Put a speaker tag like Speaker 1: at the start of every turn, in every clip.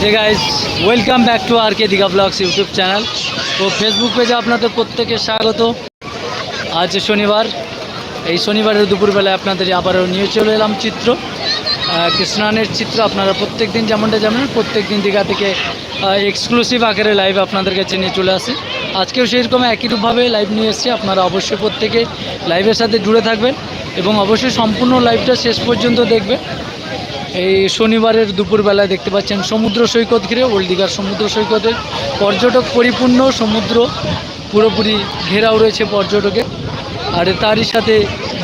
Speaker 1: Hey guys welcome back to R K Digha vlogs YouTube channel তো Facebook পেজে আপনাদের প্রত্যেকে স্বাগত। আজ শনিবার। এই শনিবারের দুপুরবেলায় আপনাদের আবারও নিয়ে চলে এলাম চিত্র। কৃষ্ণানের চিত্র আপনারা প্রত্যেক দিন যেমনটা জানেন প্রত্যেক দিন দীঘা থেকে এক্সক্লুসিভ আকারে লাইভ আপনাদের কাছে নিয়ে চলে আসি। আজকেও সেইরকম একইরূপভাবে লাইভ নিয়ে এসেছি। আপনারা অবশ্যই প্রত্যেকে লাইভের সাথে জুড়ে থাকবেন এবং অবশ্যই সম্পূর্ণ লাইভটা শেষ পর্যন্ত দেখবেন। এই শনিবারের দুপুরবেলায় দেখতে পাচ্ছেন সমুদ্র সৈকত ঘিরে, ওল্ড দীঘার সমুদ্র সৈকতে। পর্যটক পরিপূর্ণ সমুদ্র, পুরোপুরি ঘেরাও রয়েছে পর্যটকে আর তারই সাথে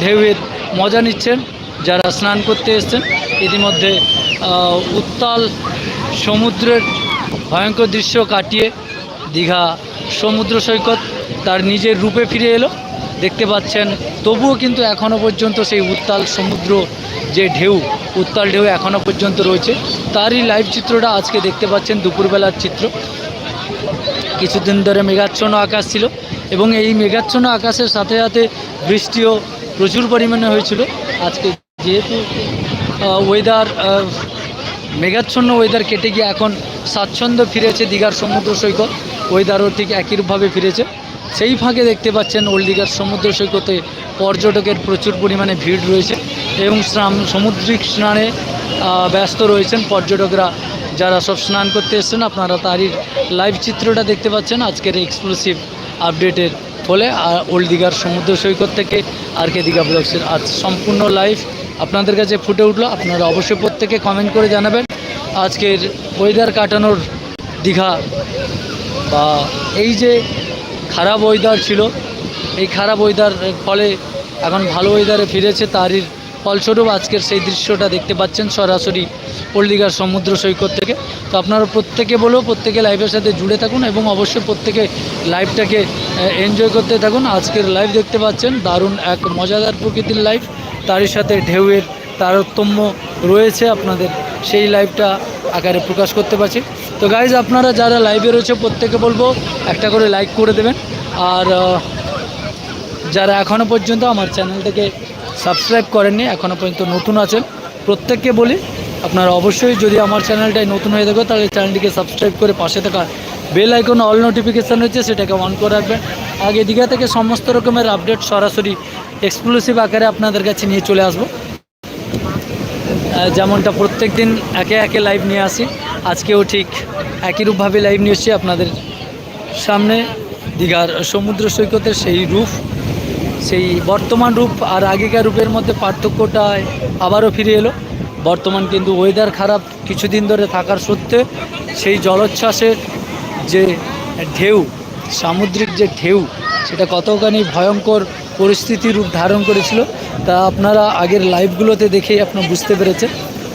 Speaker 1: ঢেউয়ের মজা নিচ্ছেন। যারা স্নান করতে এসছেন, ইতিমধ্যে উত্তাল সমুদ্রের ভয়ঙ্কর দৃশ্য কাটিয়ে দীঘা সমুদ্র সৈকত তার নিজের রূপে ফিরে এলো। দেখতে পাচ্ছেন, তবুও কিন্তু এখনও পর্যন্ত সেই উত্তাল সমুদ্র যে ঢেউ, উত্তাল ঢেউ এখনও পর্যন্ত রয়েছে। তারই লাইভ চিত্রটা আজকে দেখতে পাচ্ছেন, দুপুরবেলার চিত্র। কিছুদিন ধরে মেঘাচ্ছন্ন আকাশ ছিল এবং এই মেঘাচ্ছন্ন আকাশের সাথে সাথে বৃষ্টিও প্রচুর পরিমাণে হয়েছিল। আজকে যেহেতু ওয়েদার মেঘাচ্ছন্ন ওয়েদার কেটে গিয়ে এখন স্বাচ্ছন্দ্য ফিরেছে দীঘার সমুদ্র সৈকত। ওয়েদারও ঠিক একইভাবে ফিরেছে। সেই ফাঁকে দেখতে পাচ্ছেন ওল্ড দীঘার সমুদ্র সৈকতে পর্যটকের প্রচুর পরিমাণে ভিড় রয়েছে এবং স্নান, সামুদ্রিক স্নানে ব্যস্ত রয়েছেন পর্যটকরা। যারা সব স্নান করতে এসছেন, আপনারা তারই লাইভ চিত্রটা দেখতে পাচ্ছেন। আজকের এক্সক্লুসিভ আপডেটের ফলে ওল্ড দীঘার সমুদ্র সৈকত থেকে আর কে দীঘা ব্লগসের আজ সম্পূর্ণ লাইভ আপনাদের কাছে ফুটে উঠল। আপনারা অবশ্যই প্রত্যেকে কমেন্ট করে জানাবেন আজকের ওয়েদার কাটানোর দীঘা। বা এই যে খারাপ ওয়েদার ছিল, এই খারাপ ওয়েদার ফলে এখন ভালো ওয়েদারে ফিরেছে, তারই ফলস্বরূপ আজকের সেই দৃশ্যটা দেখতে পাচ্ছেন সরাসরি পল্লিগার সমুদ্র সৈকত থেকে। তো আপনারা প্রত্যেকে বলেও প্রত্যেকে লাইভের সাথে জুড়ে থাকুন এবং অবশ্যই প্রত্যেকে লাইভটাকে এনজয় করতে থাকুন। আজকের লাইভ দেখতে পাচ্ছেন দারুণ এক মজাদার প্রকৃতির লাইভ তারই সাথে ঢেউয়ের তারতম্য রয়েছে আপনাদের। সেই লাইভটা আকারে প্রকাশ করতে পারছি। তো গাইজ আপনারা যারা লাইভে রয়েছে, প্রত্যেকে বলব, একটা করে লাইক করে দেবেন। আর যারা এখনও পর্যন্ত আমার চ্যানেলটাকে সাবস্ক্রাইব করেননি এখনও পর্যন্ত নতুন আছেন, প্রত্যেককে বলি, আপনারা অবশ্যই যদি আমার চ্যানেলটাই নতুন হয়ে থাকে, তাহলে চ্যানেলটিকে সাবস্ক্রাইব করে পাশে থাকা বেল আইকন অল নোটিফিকেশান রয়েছে, সেটাকে অন করে রাখবেন। আগে দীঘা থেকে সমস্ত রকমের আপডেট সরাসরি এক্সক্লুসিভ আকারে আপনাদের কাছে নিয়ে চলে আসব। যেমনটা প্রত্যেক দিন একে একে লাইভ নিয়ে আসি। আজকেও ঠিক একই রূপভাবে লাইভ নিয়ে এসেছি আপনাদের সামনে। দীঘার সমুদ্র সৈকতের সেই রূপ, সেই বর্তমান রূপ আর আগেকার রূপের মধ্যে পার্থক্যটা আবারও ফিরে এলো। বর্তমান কিন্তু ওয়েদার খারাপ কিছুদিন ধরে থাকার সত্ত্বে সেই জলোচ্ছ্বাসের যে ঢেউ সামুদ্রিক যে ঢেউ, সেটা কতখানি ভয়ঙ্কর পরিস্থিতির রূপ ধারণ করেছিল, তা আপনারা আগের লাইভগুলোতে দেখেই আপনারা বুঝতে পেরেছেন।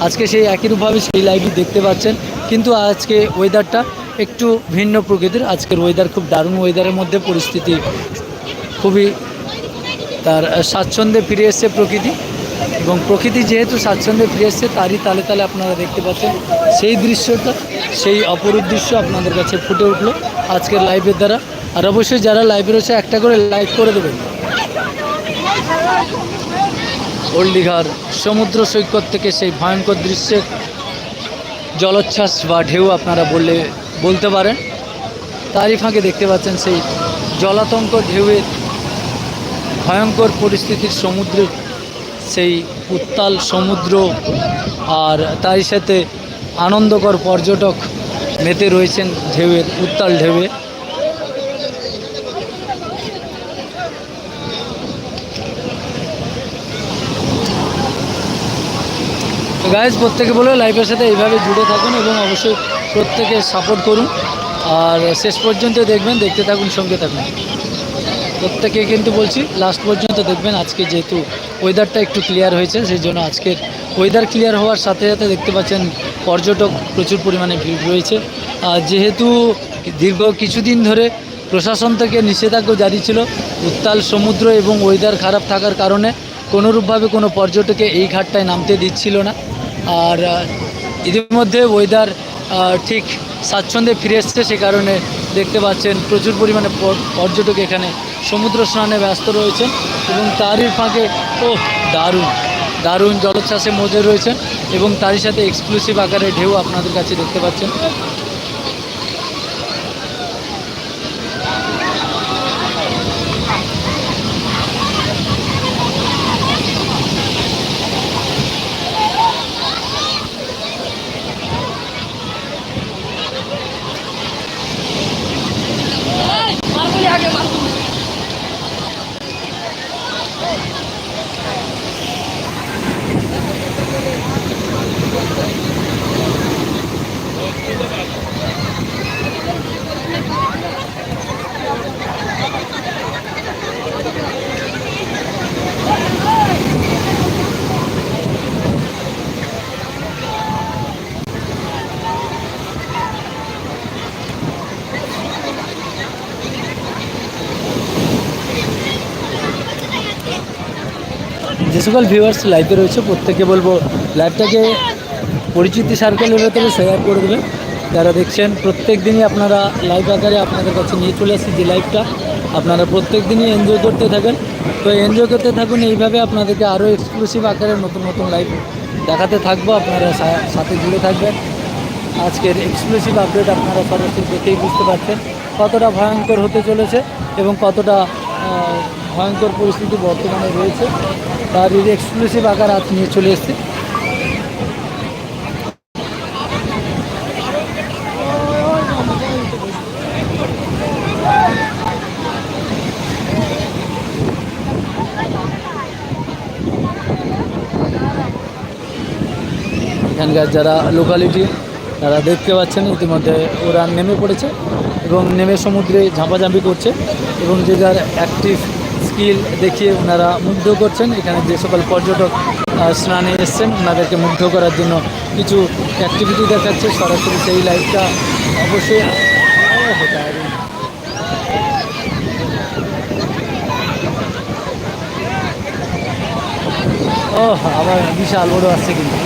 Speaker 1: আজকে সেই একই রূপভাবে সেই লাইভই দেখতে পাচ্ছেন, কিন্তু আজকে ওয়েদারটা একটু ভিন্ন প্রকৃতির। আজকের ওয়েদার খুব দারুণ ওয়েদারের মধ্যে পরিস্থিতি খুবই তার স্বাচ্ছন্দ্যে ফিরে এসছে প্রকৃতি। এবং প্রকৃতি যেহেতু স্বাচ্ছন্দ্যে ফিরে এসছে, তারই তালে তালে আপনারা দেখতে পাচ্ছেন সেই দৃশ্যটা, সেই অপরূপ দৃশ্য আপনাদের কাছে ফুটে উঠল আজকের লাইভের দ্বারা। আর অবশ্যই যারা লাইভে রয়েছে, একটা করে লাইক করে দেবেন। ওল্ড দীঘার সমুদ্র সৈকত থেকে সেই ভয়ঙ্কর দৃশ্যের জলোচ্ছ্বাস বা ঢেউ আপনারা বললে, বলতে পারেন। তারই ফাঁকে দেখতে পাচ্ছেন সেই জলাতঙ্ক ঢেউয়ের ভয়ঙ্কর পরিস্থিতির সমুদ্রের সেই উত্তাল সমুদ্র আর তারই সাথে আনন্দকর পর্যটক মেতে রয়েছেন ঢেউয়ের, উত্তাল ঢেউয়ে। গাইজ প্রত্যেকে বলে লাইফের সাথে এইভাবে জুড়ে থাকুন এবং অবশ্যই প্রত্যেকে সাপোর্ট করুন। আর শেষ পর্যন্ত দেখবেন, দেখতে থাকুন, সঙ্গে থাকুন। প্রত্যেকে কিন্তু বলছি লাস্ট পর্যন্ত দেখবেন আজকে যেহেতু ওয়েদারটা একটু ক্লিয়ার হয়েছে, সেই জন্য আজকের ওয়েদার ক্লিয়ার হওয়ার সাথে সাথে দেখতে পাচ্ছেন পর্যটক প্রচুর পরিমাণে ভিড় রয়েছে। আর যেহেতু দীর্ঘ কিছুদিন ধরে প্রশাসন থেকে নিষেধাজ্ঞা জারি ছিল, উত্তাল সমুদ্র এবং ওয়েদার খারাপ থাকার কারণে কোনোরূপভাবে কোনো পর্যটকে এই ঘাটটায় নামতে দিচ্ছিল না। আর ইতিমধ্যে ওয়েদার ঠিক স্বাচ্ছন্দ্যে ফিরে এসছে, সে কারণে দেখতে পাচ্ছেন প্রচুর পরিমাণে পর্যটক এখানে সমুদ্র স্নানে ব্যস্ত রয়েছেন এবং তারই ফাঁকে ও দারুণ। দারুণ জলোচ্ছ্বাসে মজে রয়েছেন এবং তারই সাথে এক্সক্লুসিভ আকারে ঢেউ আপনাদের কাছে দেখতে পাচ্ছেন। সকল ভিউয়ার্স লাইভে রয়েছে, প্রত্যেকে বলব লাইভটাকে পরিচিতি সার্কেলের ভেতরে শেয়ার করে দেবেন। যারা দেখছেন, প্রত্যেক দিনই আপনারা লাইভ আকারে আপনাদের কাছে নিয়ে চলে আসছি যে লাইভটা আপনারা প্রত্যেক দিনই এনজয় করতে থাকেন। তো এনজয় করতে থাকুন, এইভাবে আপনাদেরকে আরও এক্সক্লুসিভ আকারে নতুন নতুন লাইভ দেখাতে থাকব। আপনারা সাথে জুড়ে থাকবেন। আজকের এক্সক্লুসিভ আপডেট আপনারা সরাসরি দেখেই বুঝতে পারছেন কতটা ভয়ঙ্কর হতে চলেছে এবং কতটা ভয়ঙ্কর পরিস্থিতি বর্তমানে রয়েছে। তার এক্সক্লুসিভ আকার আজ নিয়ে চলে এসেছে। এখানকার যারা লোকালিটি তারা দেখতে পাচ্ছেন ইতিমধ্যে ওরা নেমে পড়েছে এবং নেমে সমুদ্রে ঝাঁপাঝাঁপি করছে এবং যে যার অ্যাক্টিভ স্কিল দেখিয়ে ওনারা মুগ্ধ করছেন এখানে যে সকল পর্যটক স্নানে এসছেন, ওনাদেরকে মুগ্ধ করার জন্য কিছু অ্যাক্টিভিটি দেখাচ্ছে সরাসরি সেই লাইভটা অবশ্যই। ও আবার বিশাল বড় আসছে কিন্তু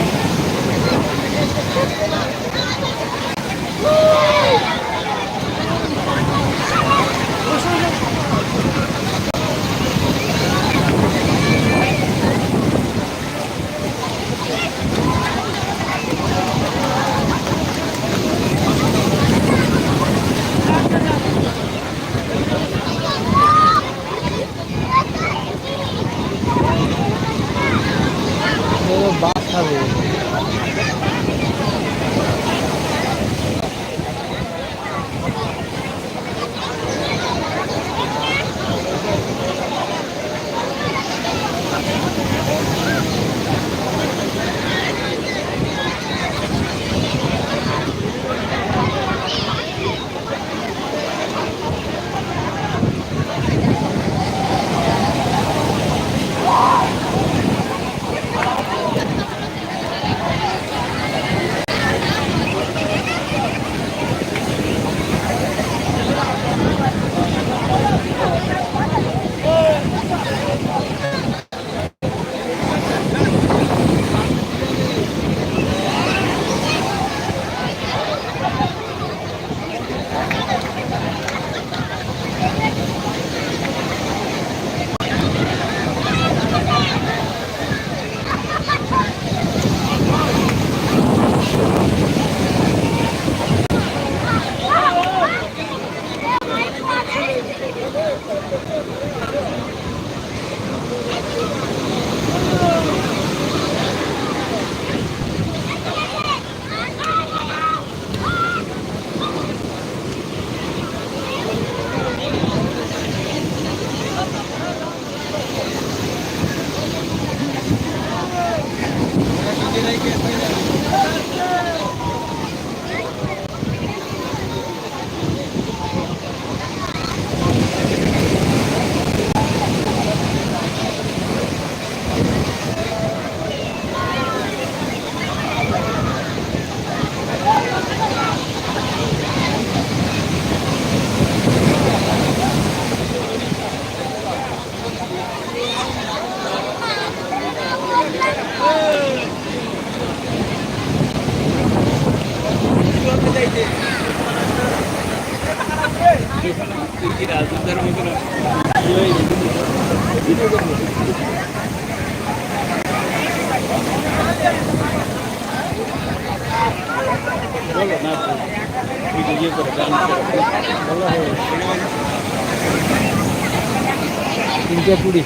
Speaker 1: তিনটে কুড়ি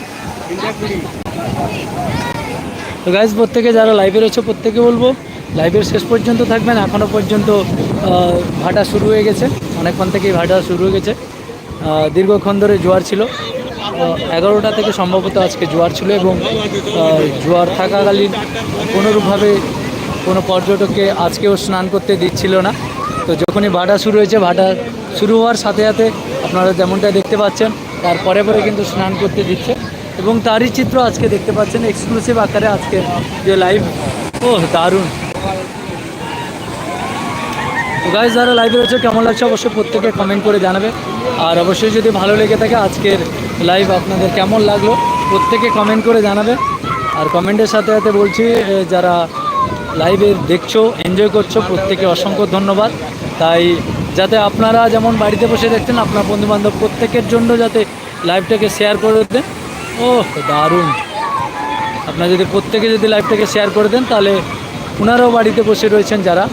Speaker 1: তো গাইজ প্রত্যেকে যারা লাইভে রয়েছে, প্রত্যেকে বলব লাইভের শেষ পর্যন্ত থাকবেন। এখনও পর্যন্ত ভাটা শুরু হয়ে গেছে। অনেকক্ষণ থেকেই ভাটা শুরু হয়ে গেছে। দীর্ঘক্ষণ ধরে জোয়ার ছিল। এগারোটা থেকে সম্ভবত আজকে জোয়ার ছিল এবং জোয়ার থাকাকালীন কোনোরূপভাবে কোনো পর্যটককে আজকেও স্নান করতে দিচ্ছিল না। তো যখনই ভাটা শুরু হয়েছে, ভাটা শুরু হওয়ার সাথে সাথে আপনারা যেমনটা দেখতে পাচ্ছেন, তার পরে পরে কিন্তু স্নান করতে দিচ্ছে। এবং তারই চিত্র আজকে দেখতে পাচ্ছেন এক্সক্লুসিভ আকারে আজকে যে লাইভ ও দারুণ। গাইজ যারা লাইভে রয়েছে, কেমন লাগছে অবশ্যই প্রত্যেকে কমেন্ট করে জানাবে। আর অবশ্যই যদি ভালো লেগে থাকে, আজকের লাইভ আপনাদের কেমন লাগল, প্রত্যেকে কমেন্ট করে জানাবে। আর কমেন্টের সাথে সাথে বলছি যারা লাইভে দেখছ এনজয় করছ, প্রত্যেকে অসংখ্য ধন্যবাদ। তাই যাতে আপনারা যেমন বাড়িতে বসে দেখছেন, আপনার বন্ধুবান্ধব প্রত্যেকের জন্য যাতে লাইভটাকে শেয়ার করে দেন। ও দারুণ। আপনারা যদি প্রত্যেকে যদি লাইভটাকে শেয়ার করে দেন, তাহলে ওনারাও বাড়িতে বসে রয়েছেন যারা।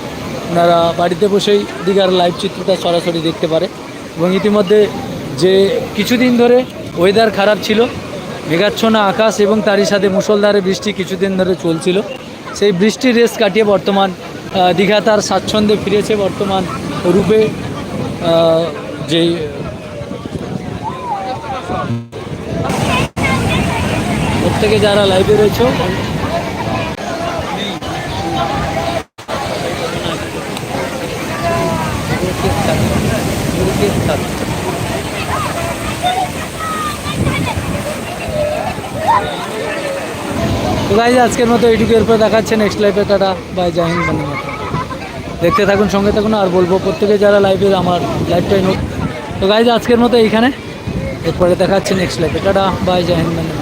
Speaker 1: ওনারা বাড়িতে বসেই দীঘার লাইভ চিত্রটা সরাসরি দেখতে পারে। এবং ইতিমধ্যে যে কিছুদিন ধরে ওয়েদার খারাপ ছিল, মেঘাচ্ছন্ন আকাশ এবং তারই সাথে মুষলধারে বৃষ্টি কিছুদিন ধরে চলছিল। সেই বৃষ্টির রেস কাটিয়ে বর্তমান দীঘা তার স্বাচ্ছন্দ্যে ফিরেছে। বর্তমান রূপে যে প্রত্যেকে যারা লাইভে রয়েছে তো গাইজ আজকের মতো এইটুকু এরপর দেখাচ্ছে নেক্সট লাইফে টাটা বাই জাহিন বন্ধু দেখতে থাকুন, সঙ্গে থাকুন, আর বলব, প্রত্যেকে যারা লাইভে আমার লাইফটাই নোট। তো গাইজ আজকের মতো এইখানে। এরপরে দেখাচ্ছে নেক্সট লাইফে টাটা বাই জাহিন বন্ধু